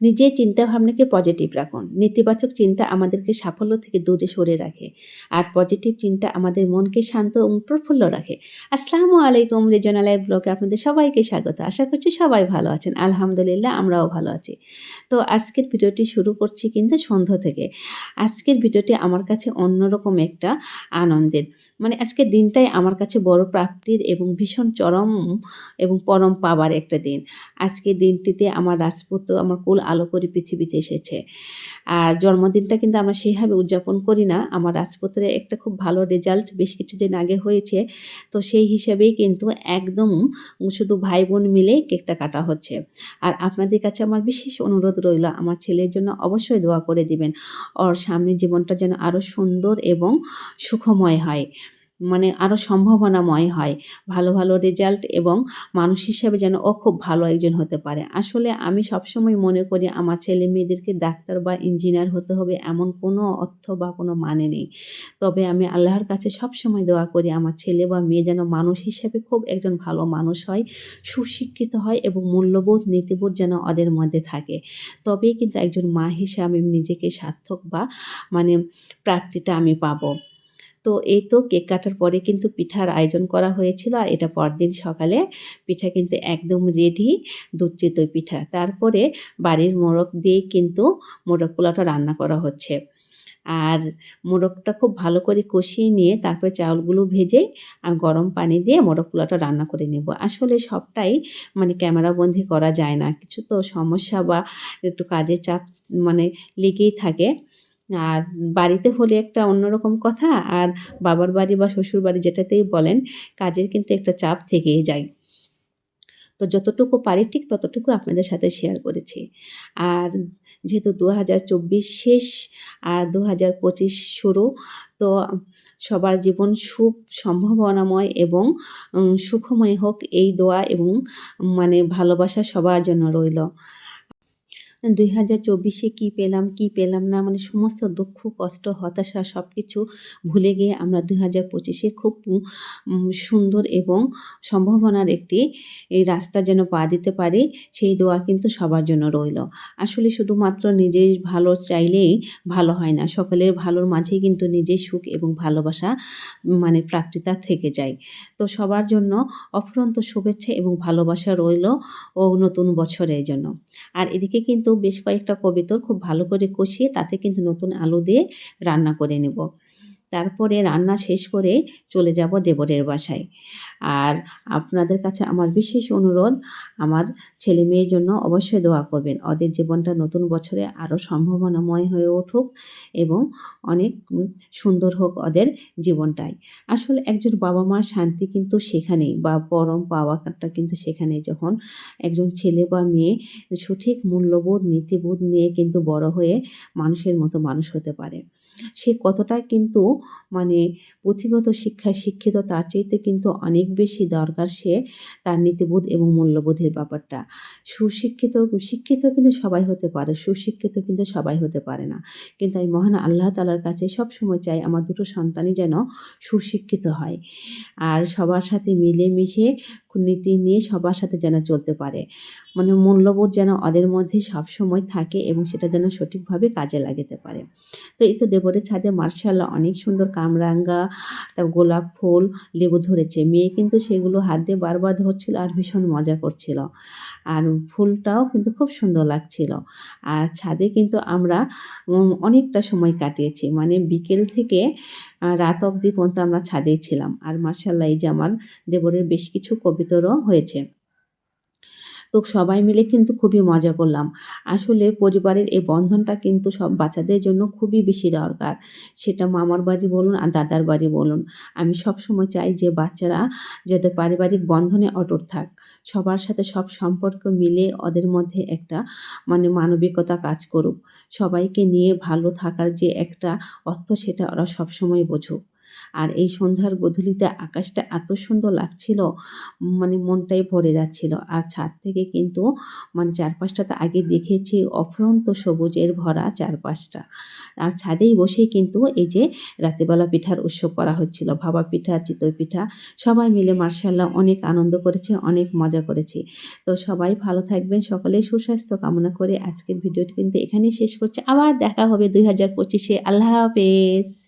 নিজের চিন্তাভাবনাকে পজিটিভ রাখুন। নেতিবাচক চিন্তা আমাদেরকে সাফল্য থেকে দূরে সরে রাখে। আর পজিটিভ চিন্তা আমাদের মনকে শান্ত এবং প্রফুল্ল রাখে। আসসালামু আলাইকুম রিজনালাই ব্লগে আপনাদের সবাইকে স্বাগত। আশা করছি সবাই ভালো আছেন। আলহামদুলিল্লাহ, আমরাও ভালো আছি। তো আজকের ভিডিওটি শুরু করছি কিন্তু সন্ধ্যা থেকে। আজকের ভিডিওটি আমার কাছে অন্যরকম একটা আনন্দের। মানে আজকের দিনটাই আমার কাছে বড় প্রাপ্তির এবং ভীষণ চরম এবং পরম পাবার একটা দিন। আজকের দিনটিতে আমার রাজপুত্র, আমার কুল আলো করে পৃথিবীতে এসেছে। আর জন্মদিনটা কিন্তু আমরা সেইভাবে উদযাপন করি না। আমার রাজপুত্রের একটা খুব ভালো রেজাল্ট বেশ কিছুদিন আগে হয়েছে। তো সেই হিসাবেই কিন্তু একদম শুধু ভাই বোন মিলেই কেকটা কাটা হচ্ছে। আর আপনাদের কাছে আমার বিশেষ অনুরোধ রইল, আমার ছেলের জন্য অবশ্যই দোয়া করে দিবেন। ওর সামনের জীবনটা যেন আরও সুন্দর এবং সুখময় হয়। মানে আরও সম্ভাবনাময় হয়। ভালো ভালো রেজাল্ট এবং মানুষ হিসাবে যেন ও খুব ভালো একজন হতে পারে। আসলে আমি সবসময় মনে করি আমার ছেলে মেয়েদেরকে ডাক্তার বা ইঞ্জিনিয়ার হতে হবে এমন কোনো অর্থ বা কোনো মানে নেই। তবে আমি আল্লাহর কাছে সবসময় দোয়া করি আমার ছেলে বা মেয়ে যেন মানুষ হিসেবে খুব একজন ভালো মানুষ হয়, সুশিক্ষিত হয় এবং মূল্যবোধ, নীতিবোধ যেন ওদের মধ্যে থাকে। তবেই কিন্তু একজন মা হিসেবে আমি নিজেকে সার্থক বা মানে প্রাপ্তিটা আমি পাবো। তো এই তো কেক কাটার পরে কিন্তু পিঠার আয়োজন করা হয়েছিল আর এটা পরদিন সকালে। পিঠা কিন্তু একদম রেডি দুধ চিতই পিঠা। তারপরে বাড়ির মোরগ দিয়েই কিন্তু মোরগ পোলাওটা রান্না করা হচ্ছে। আর মোরগটা খুব ভালো করে কষিয়ে নিয়ে তারপরে চাউলগুলো ভেজে আর গরম পানি দিয়ে মোরগ পোলাওটা রান্না করে নেব। আসলে সবটাই মানে ক্যামেরাবন্দি করা যায় না। কিছু তো সমস্যা বা একটু কাজের চাপ মানে লেগেই থাকে। আর বাড়িতে হলে একটা অন্যরকম কথা। আর বাবার বাড়ি বা শ্বশুর বাড়ি যেটাতেই বলেন, কাজের কিন্তু একটা চাপ থেকেই যায়। তো যতটুকু পারি ঠিক ততটুকু আপনাদের সাথে শেয়ার করেছি। আর যেহেতু দু হাজার চব্বিশ শেষ আর দু হাজার পঁচিশ শুরু, তো সবার জীবন সুখ, সম্ভাবনাময় এবং সুখময় হোক এই দোয়া এবং মানে ভালোবাসা সবার জন্য রইল। দুই হাজার চব্বিশে কী পেলাম কী পেলাম না মানে সমস্ত দুঃখ, কষ্ট, হতাশা সব কিছু ভুলে গিয়ে আমরা দুই হাজার পঁচিশে খুব সুন্দর এবং সম্ভাবনার একটি, এই রাস্তা যেন পা দিতে পারি, সেই দোয়া কিন্তু সবার জন্য রইল। আসলে শুধুমাত্র নিজের ভালো চাইলেই ভালো হয় না, সকলের ভালোর মাঝেই কিন্তু নিজের সুখ এবং ভালোবাসা মানে প্রাপ্তিতা থেকে যায়। তো সবার জন্য অফুরন্ত শুভেচ্ছা এবং ভালোবাসা রইল, ও নতুন বছরের জন্য। আর এদিকে কিন্তু বেশ কয়েকটা কবিতর খুব ভালো করে কষিয়ে তাতে কিন্তু নতুন আলু দিয়ে রান্না করে নেব। তারপরে রান্না শেষ করে চলে যাব দেবরের বাসায়। আর আপনাদের কাছে আমার বিশেষ অনুরোধ, আমার ছেলে মেয়ের জন্য অবশ্যই দোয়া করবেন। ওদের জীবনটা নতুন বছরে আরও সম্ভাবনাময় হয়ে উঠুক এবং অনেক সুন্দর হোক ওদের জীবনটাই। আসলে একজন বাবা মার শান্তি কিন্তু সেখানেই বা পরম পাওয়াটা কিন্তু সেখানে যখন একজন ছেলে বা মেয়ে সঠিক মূল্যবোধ, নীতিবোধ নিয়ে কিন্তু বড় হয়ে মানুষের মতো মানুষ হতে পারে। সে কতটা কিন্তু মানে পুঁথিগত শিক্ষায় শিক্ষিত তার চাইতে কিন্তু অনেক বেশি দরকার সে তার নীতিবোধ এবং মূল্যবোধের ব্যাপারটা। সুশিক্ষিত, শিক্ষিত কিন্তু সবাই হতে পারে, সুশিক্ষিত কিন্তু সবাই হতে পারে না। কিন্তু আমি মহান আল্লাহ তালার কাছে সব সময় চাই আমার দুটো সন্তানই যেন সুশিক্ষিত হয়। আর সবার সাথে মিলেমিশে নীতি নিয়ে সবার সাথে যেন চলতে পারে। মানে মূল্যবোধ যেন ওদের মধ্যে সবসময় থাকে এবং সেটা যেন সঠিকভাবে কাজে লাগাতে পারে। তো এই তো দেবরের ছাদে মার্শাল্লাহ অনেক সুন্দর কামরাঙ্গা তার গোলাপ ফুল, লেবু ধরেছে। মেয়ে কিন্তু সেগুলো হাত দিয়ে বারবার ধরছিল আর ভীষণ মজা করছিল। আর ফুলটাও কিন্তু খুব সুন্দর লাগছিল। আর ছাদে কিন্তু আমরা অনেকটা সময় কাটিয়েছি। মানে বিকেল থেকে রাত অবধি পর্যন্ত আমরা ছাদেই ছিলাম। আর মার্শাল্লাহ এই যে আমার দেবরের বেশ কিছু কবিতরও হয়েছে। তো সবাই মিলে কিন্তু খুবই মজা করলাম। আসলে পরিবারের এই বন্ধনটা কিন্তু সব বাচ্চাদের জন্য খুবই বেশি দরকার। সেটা মামার বাড়ি বলুন আর দাদার বাড়ি বলুন। আমি সব সময় চাই যে বাচ্চারা যাতে পারিবারিক বন্ধনে অটুট থাক। সবার সাথে সব সম্পর্ক মিলে ওদের মধ্যে একটা মানে মানবিকতা কাজ করুক। সবাইকে নিয়ে ভালো থাকার যে একটা অর্থ সেটা ওরা সবসময় বোঝুক। আর এই সন্ধ্যার গধূলিতে আকাশটা এত সুন্দর লাগছিল মানে মনটাই ভরে যাচ্ছিল। আর ছাদ থেকে কিন্তু মানে চারপাশটা তো আগে দেখেছি, অফুরন্ত সবুজের ভরা চারপাশটা। আর ছাদেই বসেই কিন্তু এই যে রাতেবেলা পিঠার উৎসব করা হচ্ছিল, ভাবা পিঠা, চিতই পিঠা, সবাই মিলে মার্শাল্লাহ অনেক আনন্দ করেছে, অনেক মজা করেছি। তো সবাই ভালো থাকবেন, সকলেই সুস্বাস্থ্য কামনা করে আজকের ভিডিওটি কিন্তু এখানেই শেষ করছি। আবার দেখা হবে দুই হাজার পঁচিশে। আল্লাহ হাফেজ।